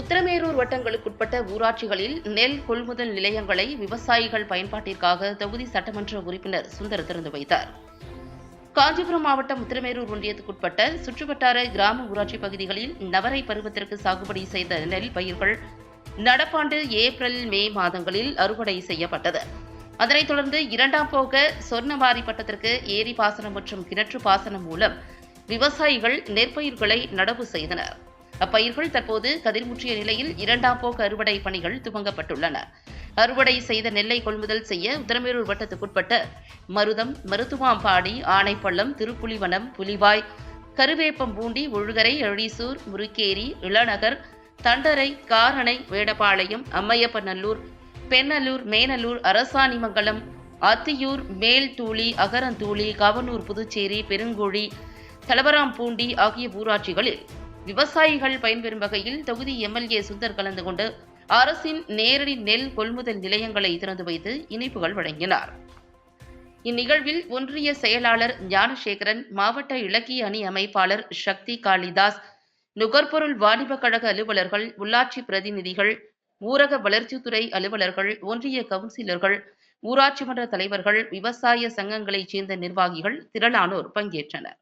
உத்தரமேரூர் வட்டங்களுக்குட்பட்ட ஊராட்சிகளில் நெல் கொள்முதல் நிலையங்களை விவசாயிகள் பயன்பாட்டிற்காக தொகுதி சட்டமன்ற உறுப்பினர் சுந்தர் திறந்து வைத்தார். காஞ்சிபுரம் மாவட்டம் உத்தரமேரூர் ஒன்றியத்துக்குட்பட்ட சுற்றுவட்டார கிராம ஊராட்சி பகுதிகளில் நவரை பருவத்திற்கு சாகுபடி செய்த நெல் பயிர்கள் நடப்பாண்டு ஏப்ரல் மே மாதங்களில் அறுவடை செய்யப்பட்டது. அதனைத் தொடர்ந்து இரண்டாம் போக சொர்ணவாரி பட்டத்திற்கு ஏரி பாசனம் மற்றும் கிணற்று பாசனம் மூலம் விவசாயிகள் நெற்பயிர்களை நடவு செய்தனர். அப்பயிர்கள் தற்போது கதிர்முற்றிய நிலையில் இரண்டாம் போக்கு அறுவடை பணிகள் துவங்கப்பட்டுள்ளன. அறுவடை செய்த நெல்லை கொள்முதல் செய்ய உத்தரமேரூர் வட்டத்துக்குட்பட்ட மருதம் மருத்துவாம்பாடி ஆனைப்பள்ளம் திருப்புலிவனம் புலிவாய் கருவேப்பம்பூண்டி ஒழுகரை எழிசூர் முருக்கேரி இளநகர் தண்டரை காரணை வேடபாளையம் அம்மையப்பநல்லூர் பெண்ணலூர் மேனலூர் அரசாணிமங்கலம் அத்தியூர் மேல்தூளி அகரந்தூளி கவனூர் புதுச்சேரி பெருங்குழி தலவராம்பூண்டி ஆகிய ஊராட்சிகளில் விவசாயிகள் பயன்பெறும் வகையில் தொகுதி எம்எல்ஏ சுந்தர் கலந்து கொண்டு அரசின் நேரடி நெல் கொள்முதல் நிலையங்களை திறந்து வைத்து இணைப்புகள் வழங்கினார். இந்நிகழ்வில் ஒன்றிய செயலாளர் ஞானசேகரன் மாவட்ட இலக்கிய அணி அமைப்பாளர் சக்தி காளிதாஸ் நுகர்பொருள் வாணிபக் கழக அலுவலர்கள் உள்ளாட்சி பிரதிநிதிகள் ஊரக வளர்ச்சித்துறை அலுவலர்கள் ஒன்றிய கவுன்சிலர்கள் ஊராட்சி மன்ற தலைவர்கள் விவசாய சங்கங்களைச் சேர்ந்த நிர்வாகிகள் திரளானோர் பங்கேற்றனர்.